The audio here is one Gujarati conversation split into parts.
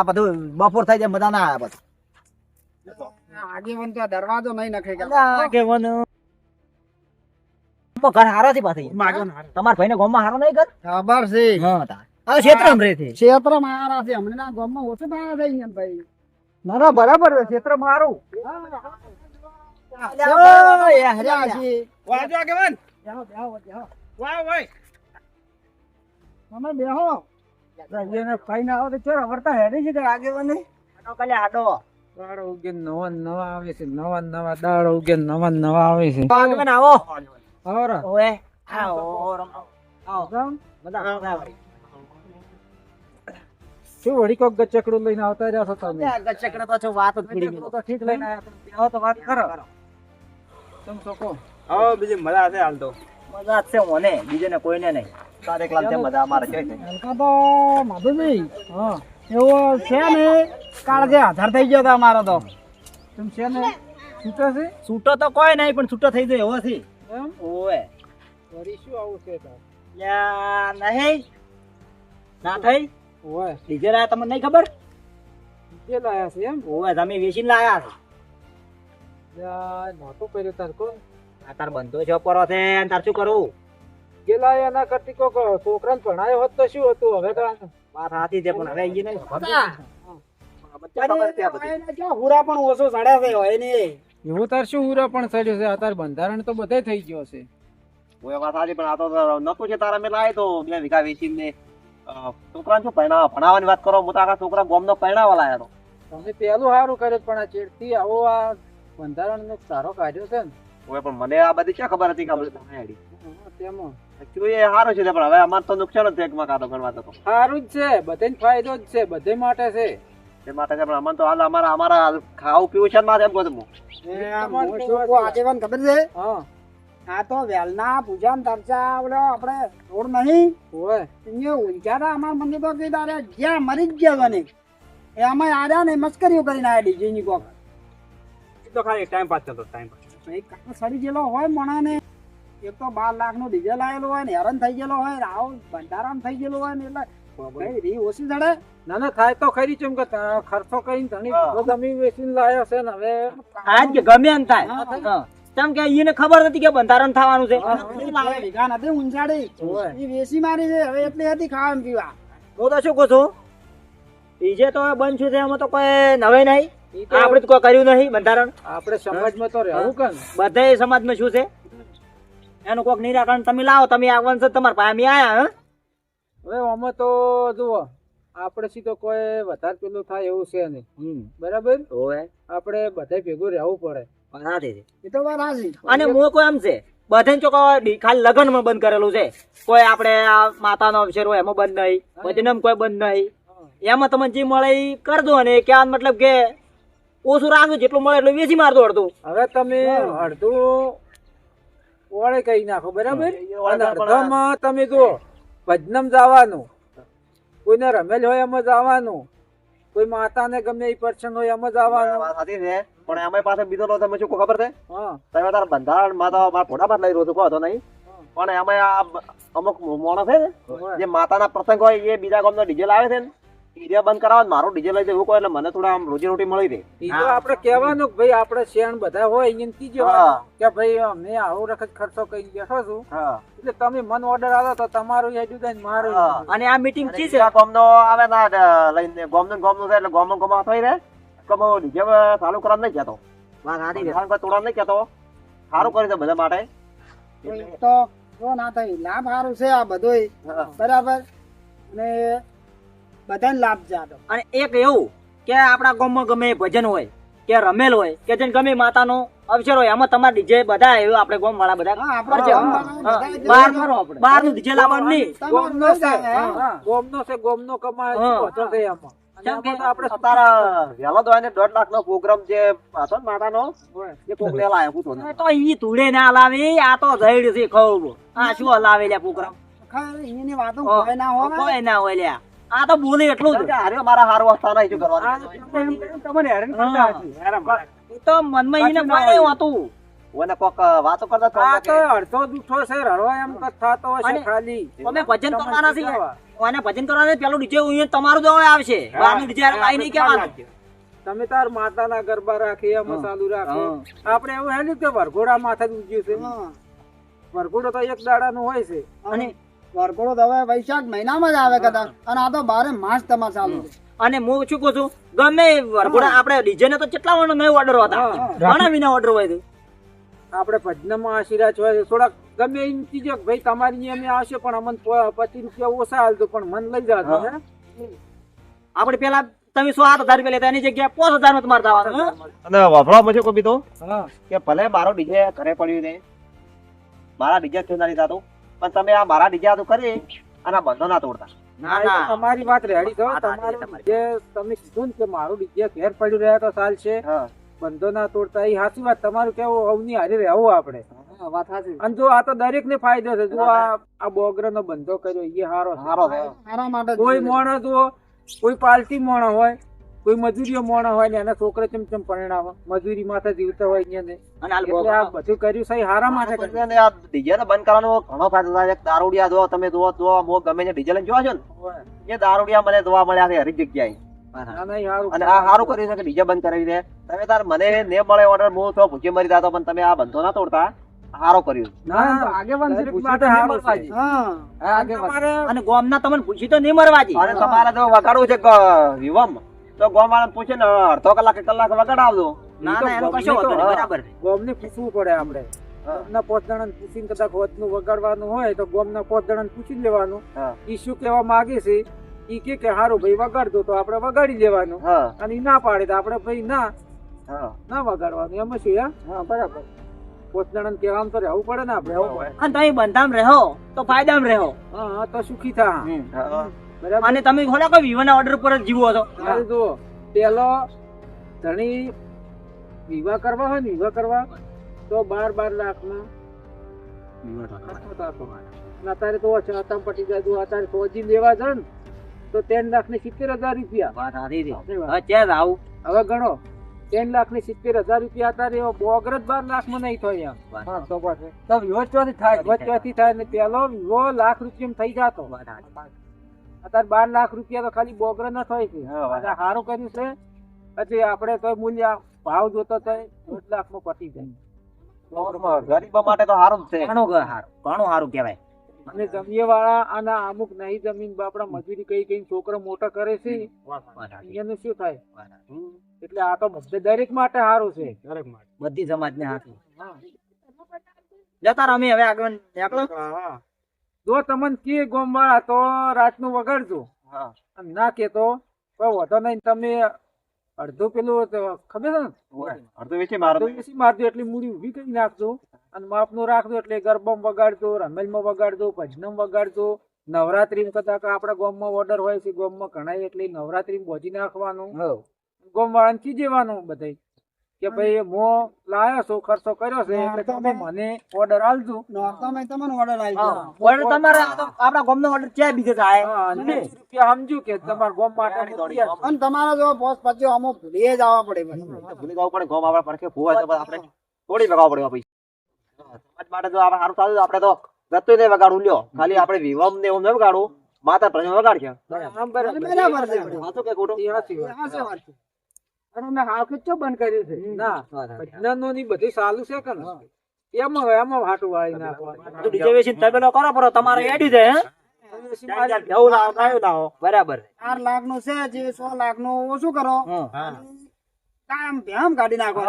આ બધું બપોર થઈ જાય બધા ના આવ્યા પછી આગેવન તો દરવાજો નહીં નખે કે અલ્યા, કે વન પણ ઘર હારો થી પાછી તમારા ભાઈને ગામમાં હારો નહીં ઘર? ખબર છે. હા તાર. આ છે. ક્ષેત્ર મારા છે. હમણાં ના ગામમાં ઓછું ભાડા થઈ ગયા ભાઈ. ના ના બરાબર છે. ક્ષેત્ર મારું વાજો આગેવાન. બેહો, બેહો, બેહો. વાહ વાહ તમે બેહો. કઈ ફાઈન આવે તો ચોરા વર્તા હેડી છે કે આગેવાને? આડો કલે આડો દાડો ઉગે નવા નવા આવે છે નવા નવા દાડો ઉગે નવા નવા આવે છે. આગેવાન આવો. આવરા ઓએ આવો આવો આવો. બધા આવો શું વળી કોક ગચકડું લઈને આવતા રહ્યા છો તમે? ગચકડે તો છો વાત જ પડી ગઈ તો ઠીક લઈને આવ્યા તો વાત કરો. તમ કહો. હા બીજી મજા છે હાલ તો. મજા છે મને બીજે ને કોઈને નહીં. તારે એકલા છે બધા અમારે છે હલકા તો માધુભાઈ હા એવો છે ને કાળ જે આધાર થઈ ગયો હતો અમારો તો. તમે છે ને છૂટો છે? છૂટો તો કોઈ નહીં પણ છૂટો થઈ જાય એવો છે. એમ? ઓએ વળી શું આવું છે તો યા નહીં. ના થઈ? ઓય ડીજે લાયા તમને નહીં ખબર? કે લાયા છે એમ? ઓએ તમે વેચીને લાયા છો. યા નહોતું કર્યું તાર કોણ આ તાર બંધો છે પરો છે તાર શું કરું? કે એના કરતી કોક છોકરાને ભણાયો હોત તો શું હતું હવે તો વાત સાચી છે પણ હવે ઈ નહીં. હુરા પણ ઓછો ચડ્યા છે હોય ને એવું તાર શું હુરા પણ ચડ્યો છે? અત્યારે બંધારણ તો બધે થઈ ગયો છે. ઓય વાત સાચી પણ આ તો નતું છે તારા મેં લાય તો. બે વીઘા વેચીને છોકરાને શું ભણાવવા ભણાવવાની વાત કરો? હું તો આખા છોકરા ગોમનો પરણાવવા લાયા તો તમે પેલું સારું કર્યું પણ આ ચેડતી આવો આ બંધારણ નો સારો કાઢ્યો છે ને. ઓય પણ મને આ બધી ક્યાં ખબર હતી કે આપણે તમે હેડી તેમાં. એ સારું છે પણ હવે અમારે તો નુકસાન જ છે એકમાં કાતો ગણવા તો સારું જ છે બધે ફાયદો જ છે બધે માટે છે. એ માટે છે પણ અમને તો હાલ અમારા અમારા ખાવું પીવું છે ને મારે એમ લોકો આગેવાન ખબર છે? હા. આ તો વેલના પૂજા ને તરચા ઓલો આપણે રોડ નહીં? હોય અહીંયા ઊંઝાના અમાર મંદિર તો કઈ તારે ગયા મરી જ ગયા તને એ અમે આર્યા ને મસ્કરીઓ કરીને આયા ડીજે ની કોક. એ તો ખાલી ટાઈમ પાસ કરતો ટાઈમ પાસ એક કાકા સડી ગયેલો હોય મણાને. એક તો બાર લાખ નો ડીઝે લાયેલો હોય ને હેરાન થઈ ગયેલો હોય રાવ આવો ભંડારામ થઈ ગયેલો હોય ને એટલે ભાઈ રી ઓછી જડે. ના ના થાય તો ખરી ચમ કે ખર્ચો કરીને ધણી હા. વેચીને લાયો છે ને હવે આજ કે ગમે એમ થાય. કેમ કે એને ખબર નથી કે બંધારણ થવાનું છે. ભેગા નથી ઊંચાડી. એ વેસી મારી છે હવે એટલી હતી ખાવા પીવા. તો શું કહો છો? ડીજે તો બંધ છું છે એમાં તો કોઈ નવે નહીં. આપણે તો કોઈ કર્યું નહીં બંધારણ. આપણે સમાજમાં તો રહેવું કે બધા સમાજમાં શું છે? એનું કોઈક નિરાકરણ તમે લાવો તમે આવવાનું છે તમારા પાસે અમે આયા હવે આમાં તો જુઓ આપણે સીધો કોઈ વધારે પેલું થાય એવું છે નહીં. બરાબર? ઓય આપણે બધા ભેગું રહેવું પડે. એ તો અને હું કોઈ એમ છે બધાને ડી- ખાલી લગ્નમાં બંધ કરેલું છે. કોઈ આપણે આ માતાનો અવસર હોય એમાં બંધ નહીં બધીને કોઈ બંધ નહીં. એમાં તમને જે મળે એ કરજો અને ક્યાં મતલબ કે ઓછું રાખજો જેટલું મળે એટલું વેચી મારતો અડધું. હવે તમે અડધું ઓળે કહી નાખો બરાબર? અડધામાં તમે જો ભજનમ જવાનું. કોઈને રમેલ હોય એમાં જવાનું કોઈ માતાને ગમે એ પ્રસંગ હોય એમાં જવાનું વાત સાચી છે પણ એમાં પાસે બીજો લો તમે શું ખબર છે? હા. તમે તારા બંધારણ માતા મારા ફોટા પર લઈ રહ્યો છું કહો તો નહીં. પણ અમે આ અમુક માણસ છે ને જે માતાના પ્રસંગ હોય એ બીજા ગામનો ડીજે લાવે છે ને. ડીજે બંધ કરાવો મારો મારું ડીજે લઈ જવું કોઈ એટલે મને થોડા આમ રોજી રોટી મળી રહે. ઈ તો આપણે કહેવાનું કે ભાઈ આપણે શેણ બધા હોય અહીંયા કીજો. કે ભાઈ અમે આવો વખત ખર્ચો કરી બેઠો છું. એટલે તમે મન ઓર્ડર આવો તો તમારું હેડ્યું થાય ને મારું અને આ મીટિંગ અને છે? ગામનો આવે ના લઈને ગોમનો ગોમનો છે એટલે ગોમનો ગોમા થઈ રહે કમો ડીજે ચાલુ કરવા નહીં કહેતો. વાત કોઈ તોડવા નહીં કહેતો. સારું કરી દે બધા માટે. તો જો ના થઈ લાભ સારું છે આ બધોય. બરાબર. અને બધાને લાભ તો અને એક એવું કે આપણા ગામમાં ગમે ભજન હોય કે રમેલ હોય કે જેને ગમે માતાનો અવસર હોય એમાં તમારે ડીજે બધા એવું આપણે ગામ વાળા બધા બહાર કરો આપણે. બહારનું ડીજે લાવવાનું નહીં. ગોમનો છે ગોમનો છે ગોમનો કમાય છે એમાં. આપણે દોઢ લાખ નો પ્રોગ્રામ જે હતો ને માતાનો એ કોક લેવા આવ્યો તો તો ઈ ધૂળે ના લાવી આ તો જઈડ છે ખવ આ શું લાવે લ્યા પ્રોગ્રામ? ખરેખર એની વાતો કોઈ ના હોય. કોઈ ના હોય લ્યા. આ તો બોલે એટલું જ. અરે મારા હારું વસ્તા નહીં શું કરવાનું. તમને હેરાન કરતા. એ તો મનમાં એને કોઈ. હતું ઓને કોક વાતો કરતા આ તો કે અડધો દુઠો છે રડવા એમ કથ થાતો હશે ખાલી. અમે ભજન કરવાના છે ઓને ભજન કરવાનું પેલું ડીજે અહીંયા તમારું દવા આવશે. બહારનું ડીજે આઈ નહીં કહેવાનું. તમે તાર માતાના ગરબા રાખીએ એમાં ચાલુ રાખો. આપણે એવું હેલ્યું કે વરઘોડા માથે જ ઉજ્યું છે? વરઘોડો તો એક દાડાનું હોય છે. અને વરઘોડો તો હવે વૈશાખ મહિનામાં જ આવે કદાચ. અને આ તો બારે માસ તમારે ચાલુ છે. અને હું શું કહું છું? ગમે વરઘોડા આપણે ડીજે ને તો કેટલા વાનો નહીં ઓર્ડર હતા. ઘણા વિના ઓર્ડર હોય છે આપણે ભજનમાં આશીર્વાદ હોય થોડાક ગમે એમ કીજો ભાઈ તમારી અમે આવશે પણ અમને પચીસ રૂપિયા ઓછા હાલતો પણ મન લઈ જતો હે. આપણે પેલા તમે સો આઠ હજાર રૂપિયા લેતા એની જગ્યાએ પાંચ હજારમાં તમારે જવાનું અને વફડા માં કોઈ તો? કે ભલે મારો ડીજે ઘરે પડ્યું છે મારા ડીજે થયું લીધા થતું પણ તમે આ મારા ડીજે તો કરી અને આ બંધો ના તોડતા. ના ના. તમારી વાત રેડી તો તમારું જે તમે કીધું ને કે મારું ડીજે ઘેર પડ્યું રહ્યા તો સાલ છે. બંધો ના તોડતા એ સાચી વાત. તમારું કેવું અવની હારે રહેવું આપણે. વાત સાચી. અને જો આ તો દરેક ને ફાયદો છે. જો આ બોગ્ર નો બંધો કર્યો એ હારો હારો માટે કોઈ છે. જો કોઈ પાલતી મોણ હોય કોઈ મજૂરીઓ મોણા હોય ને એના છોકરા ચમચમ પરિણામ મજૂરી માથે જીવતા હોય અહીંયા ને. એટલે આ બધું કર્યું છે હારા માટે કર્યું. આ ડીજે બંધ કરવાનો ઘણો ફાયદો થાય દારૂડિયા જોવા તમે જુઓ જોવા મો ગમે છે. ડીજે જોવા છો ને? એ દારૂડિયા મને જોવા મળ્યા છે હરી જગ્યાએ. ના, ના. અને આ સારું કર્યું છે કે ડીજે બંધ કરાવી દે. તમે તાર મને ને મળે ઓર્ડર હું તો ભૂખે મરી જાતો પણ તમે આ બંધો ના તોડતા. હારો કર્યું ના, ના, આગેવાન છે માટે હારું છે. હા. હા, અને ગોમના તમને પૂછી તો નહીં મરવાજી. અને તમારા જો વગાડવું છે વિવમ. તો ગોમાળા પૂછે ને અડધો કલાક કલાક વગાડાવજો ના ના એનો કશો વાંધો નહીં, બરાબર. ગોમને પૂછવું પડે આપણે ગોમના પોત જણાને પૂછીને કદાચ હોતનું વગાડવાનું હોય તો ગોમના પોત જણાને પૂછી લેવાનું. ઈ શું કહેવા માંગે છે? ઈ કે કે હારું ભાઈ વગાડતો તો આપણે વગાડી લેવાનું. અને ઈ ના પાડે તો આપણે ભાઈ ના ના વગાડવાનું એમાં શું હા બરાબર. પોત જણાને કહેવાનું તો રહેવું પડે ને આપણે અને તમે બંધામ રહો તો ફાયદામાં રહો. હા હા તો સુખી થા. અને તમે ખોલા કોઈ વિવાના ઓર્ડર પર જ જીવો છો? મારે જુઓ પેલો ધણી વિવાહ કરવા હોય ને વિવાહ કરવા તો બાર બાર લાખમાં અત્યારે તો છતાં પટી જાય. તો અત્યારે ફોજી લેવા છે ને તો ત્રણ લાખ ને સિત્તેર હજાર રૂપિયા. ક્યાં આવું હવે ગણો ત્રણ લાખ ને સિત્તેર હજાર રૂપિયા અત્યારે એવો બોગર જ બાર લાખમાં નહીં થાય એમ. તો વિવો ચોથી થાય વિવો ચોથી થાય ને પેલો વિવો લાખ રૂપિયા થઈ જતો. અત્યારે બાર લાખ રૂપિયા તો ખાલી બોગર ન થાય છે સારું કર્યું છે. પછી આપણે તો મૂલ્ય ભાવ જોતો થાય દોઢ લાખમાં પતી જાય. ગરીબો માટે તો સારું છે. ઘણું સારું ઘણું સારું કહેવાય. અને જમીએ વાળા અને અમુક નહીં જમીન બાપડા મજૂરી કઈ કઈ છોકરો મોટા કરે છે એનું શું થાય? એટલે આ તો દરેક માટે સારું છે. બધી સમાજ ને સારું જતા રમી અમે હવે આગળ નીકળો. જો તમને કે ગોમવાળા તો રાતનું વગાડજો. હા. ના કે તો કોઈ વધો નહીં તમે અડધું પેલું ખબર છે ને? અડધું વેચી મારજો વેચી મારજો એટલી મૂડી ઊભી કરી નાખજો. અને માપનું રાખજો એટલે ગરબામાં વગાડજો રમેલમાં વગાડજો ભજનમ વગાડજો. નવરાત્રી કદાચ આપણા ગોમમાં ઓર્ડર હોય છે ગોમમાં ઘણા એટલે નવરાત્રી બોજી નાખવાનું. ગામ વાળાને કીજેવાનું બધાય. કે ભાઈ મો લાયો છું ખર્ચો કર્યો છે એટલે તમે મને ઓર્ડર આલજો નોરતામાં તમને ઓર્ડર આલજો ઓર્ડર તમારે આ તો આપણા ગામનો ઓર્ડર ક્યાં બીજે થાય? હા, અને 20 રૂપિયા સમજુ કે તમારા ગોમ માટે અને તમારા જો બોસ પછી અમો ભૂલી જવા પડે. ભૂલી જવું પડે ગોમ આપણે પડખે ફોવા તો આપણે થોડી વગાડવા પડે પૈસા સમાજ માટે તો આપણે સારું ચાલુ છે. આપણે તો ગતું નહીં વગાડું લ્યો. ખાલી આપણે વિવમ ને એવું ન વગાડું માતા પ્રજ્ઞા વગાડશે. આમ બરાબર. છે. સાચું કે ખોટું. અને મેં હાવ કિચ્ચો બંધ કર્યું છે. ના. ની બધી સારું છે કે એમાં એમાં વાટું વાળી નાખવાનું. રિઝર્વેશન તબેલો કરો પરો તમારે એડી દે બરાબર ચાર લાખનું છે. જે સો લાખનું ઓછું કરો. કામ ધ્યાન કાઢી નાખો.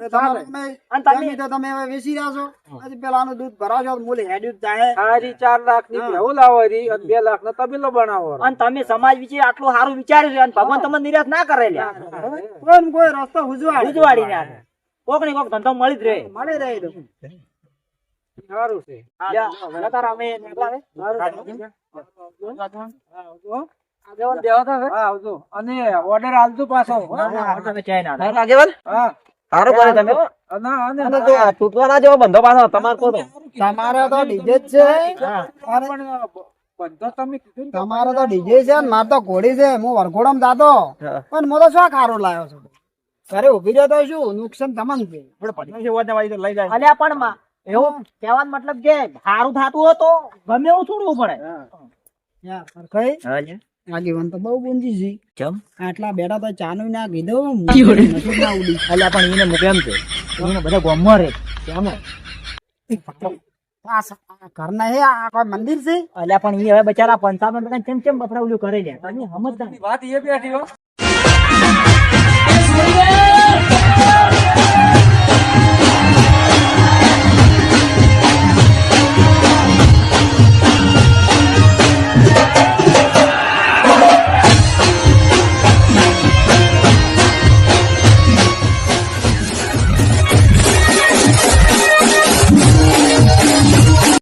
તમે તો હવે વેચી રહ્યા છો પછી પેલાનું દૂધ ભરાવશો તો હેડ્યું જાય. સારી ચાર લાખની ભેહું લાવો રી અને બે લાખ નો તબેલો બનાવો અને તમે સમાજ વિશે આટલું સારું વિચાર્યું છે અને ભગવાન તમને નિરાશ ના કરે કોઈ કોઈ રસ્તો ઉજવાડે. ઉજવાડી નાખે. કોક ને કોક ધંધો મળી જ રહે. મળી રહે સારું છે. લ્યા, જતા રહો, અમે નીકળ્યા હવે. આવજો. અને ઓર્ડર આલજો પાછો. ના આગેવાન હા. સારું કરે તમે. આ તૂટવાના જેવો બંધો પાછો તમારે કહો તો તમારે તો ડીજે જ છે. અરે, પણ બંધો તમે કીધું ને તમારે તો ડીજે છે મારે તો ઘોડી છે. હું વરઘોડામાં જાતો. પણ મો તો શું ખારો લાવ્યો છું? ઘરે ઊભી રહ્યો તો શું? નુકસાન તમામ છે. જ લઈ જાય. અલ્યા પણ માં એવું કહેવાનો મતલબ કે સારું થતું હોય તો ગમે એવું છોડવું પડે. કઈ. આગેવાન તો બહુ ગુંજી છે. ચમ? આટલા બેઠા તો ચાનો ના કીધું. નસીબ ના ઉડી. અલ્યા પણ એને મૂકે એમ છે એને બધા ગોમમાં રે કેમ? ઘરના હે આ કોઈ મંદિર છે? અલ્યા પણ એ હવે બચારા પંચાવન ટકા ચમ બફરાવલું કરે લે તમે સમજતા વાત એ બેઠી હો. છોડી દે